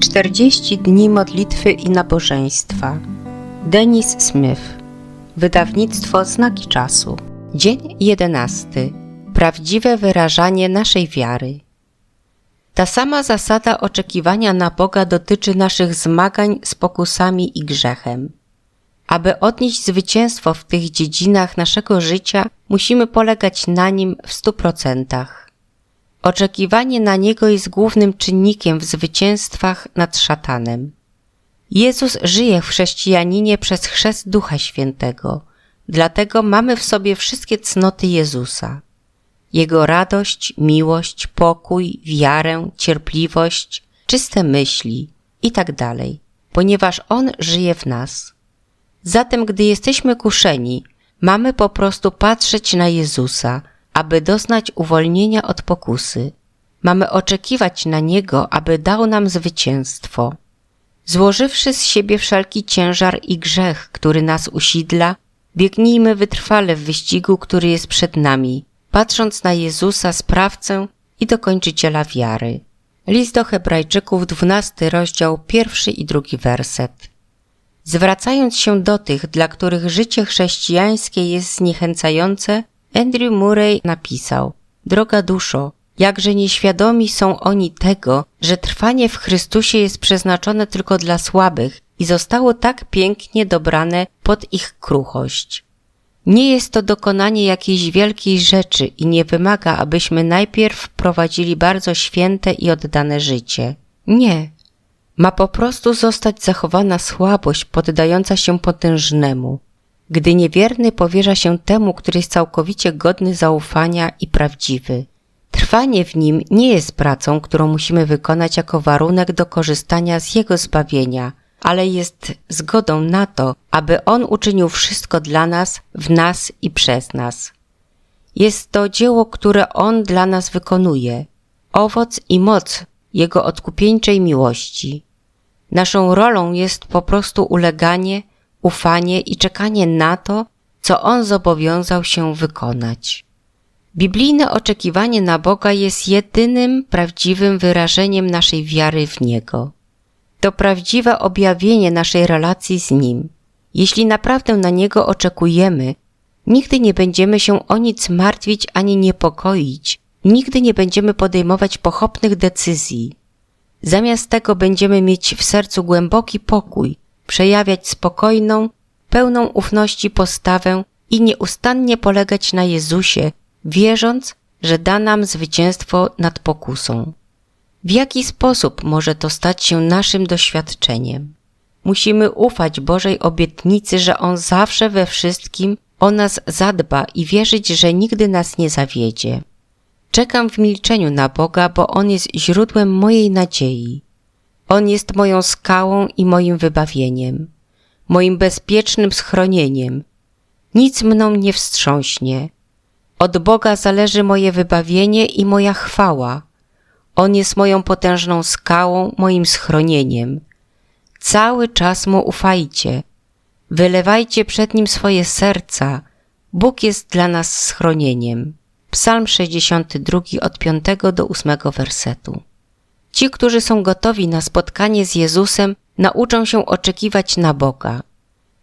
40 dni modlitwy i nabożeństwa. Denis Smith. Wydawnictwo Znaki Czasu. Dzień 11. Prawdziwe wyrażanie naszej wiary. Ta sama zasada oczekiwania na Boga dotyczy naszych zmagań z pokusami i grzechem. Aby odnieść zwycięstwo w tych dziedzinach naszego życia, musimy polegać na nim w stu procentach. Oczekiwanie na Niego jest głównym czynnikiem w zwycięstwach nad szatanem. Jezus żyje w chrześcijaninie przez chrzest Ducha Świętego, dlatego mamy w sobie wszystkie cnoty Jezusa. Jego radość, miłość, pokój, wiarę, cierpliwość, czyste myśli itd., ponieważ On żyje w nas. Zatem, gdy jesteśmy kuszeni, mamy po prostu patrzeć na Jezusa, aby doznać uwolnienia od pokusy. Mamy oczekiwać na Niego, aby dał nam zwycięstwo. Złożywszy z siebie wszelki ciężar i grzech, który nas usidla, biegnijmy wytrwale w wyścigu, który jest przed nami, patrząc na Jezusa, sprawcę i dokończyciela wiary. List do Hebrajczyków, 12 rozdział, pierwszy i drugi werset. Zwracając się do tych, dla których życie chrześcijańskie jest zniechęcające, Andrew Murray napisał: Droga duszo, jakże nieświadomi są oni tego, że trwanie w Chrystusie jest przeznaczone tylko dla słabych i zostało tak pięknie dobrane pod ich kruchość. Nie jest to dokonanie jakiejś wielkiej rzeczy i nie wymaga, abyśmy najpierw prowadzili bardzo święte i oddane życie. Nie. Ma po prostu zostać zachowana słabość poddająca się potężnemu. Gdy niewierny powierza się temu, który jest całkowicie godny zaufania i prawdziwy. Trwanie w nim nie jest pracą, którą musimy wykonać jako warunek do korzystania z jego zbawienia, ale jest zgodą na to, aby On uczynił wszystko dla nas, w nas i przez nas. Jest to dzieło, które On dla nas wykonuje, owoc i moc Jego odkupieńczej miłości. Naszą rolą jest po prostu uleganie, ufanie i czekanie na to, co On zobowiązał się wykonać. Biblijne oczekiwanie na Boga jest jedynym prawdziwym wyrażeniem naszej wiary w Niego. To prawdziwe objawienie naszej relacji z Nim. Jeśli naprawdę na Niego oczekujemy, nigdy nie będziemy się o nic martwić ani niepokoić, nigdy nie będziemy podejmować pochopnych decyzji. Zamiast tego będziemy mieć w sercu głęboki pokój, przejawiać spokojną, pełną ufności postawę i nieustannie polegać na Jezusie, wierząc, że da nam zwycięstwo nad pokusą. W jaki sposób może to stać się naszym doświadczeniem? Musimy ufać Bożej obietnicy, że On zawsze we wszystkim o nas zadba i wierzyć, że nigdy nas nie zawiedzie. Czekam w milczeniu na Boga, bo On jest źródłem mojej nadziei. On jest moją skałą i moim wybawieniem, moim bezpiecznym schronieniem. Nic mną nie wstrząśnie. Od Boga zależy moje wybawienie i moja chwała. On jest moją potężną skałą, moim schronieniem. Cały czas Mu ufajcie. Wylewajcie przed Nim swoje serca. Bóg jest dla nas schronieniem. Psalm 62 od 5 do 8 wersetu. Ci, którzy są gotowi na spotkanie z Jezusem, nauczą się oczekiwać na Boga.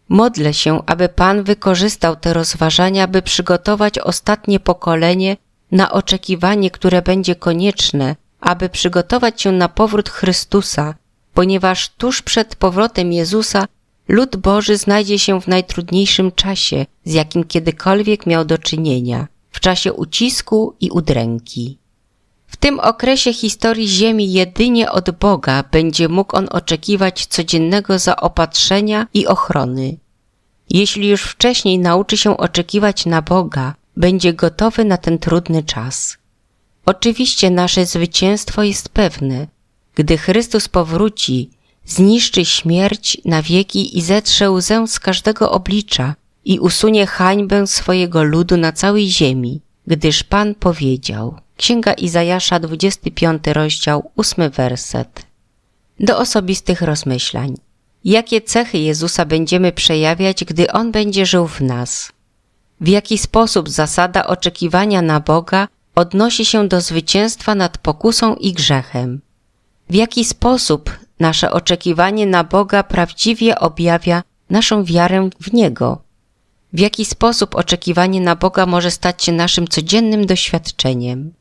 Modlę się, aby Pan wykorzystał te rozważania, by przygotować ostatnie pokolenie na oczekiwanie, które będzie konieczne, aby przygotować się na powrót Chrystusa, ponieważ tuż przed powrotem Jezusa lud Boży znajdzie się w najtrudniejszym czasie, z jakim kiedykolwiek miał do czynienia, w czasie ucisku i udręki. W tym okresie historii Ziemi jedynie od Boga będzie mógł on oczekiwać codziennego zaopatrzenia i ochrony. Jeśli już wcześniej nauczy się oczekiwać na Boga, będzie gotowy na ten trudny czas. Oczywiście nasze zwycięstwo jest pewne. Gdy Chrystus powróci, zniszczy śmierć na wieki i zetrze łzę z każdego oblicza i usunie hańbę swojego ludu na całej ziemi, gdyż Pan powiedział – Księga Izajasza, 25 rozdział, 8 werset. Do osobistych rozmyślań. Jakie cechy Jezusa będziemy przejawiać, gdy On będzie żył w nas? W jaki sposób zasada oczekiwania na Boga odnosi się do zwycięstwa nad pokusą i grzechem? W jaki sposób nasze oczekiwanie na Boga prawdziwie objawia naszą wiarę w Niego? W jaki sposób oczekiwanie na Boga może stać się naszym codziennym doświadczeniem?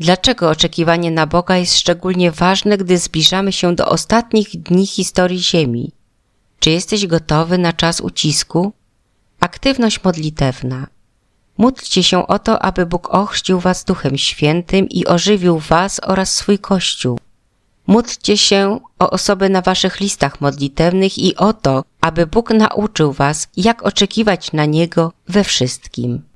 Dlaczego oczekiwanie na Boga jest szczególnie ważne, gdy zbliżamy się do ostatnich dni historii Ziemi? Czy jesteś gotowy na czas ucisku? Aktywność modlitewna. Módlcie się o to, aby Bóg ochrzcił was Duchem Świętym i ożywił was oraz swój Kościół. Módlcie się o osoby na waszych listach modlitewnych i o to, aby Bóg nauczył was, jak oczekiwać na Niego we wszystkim.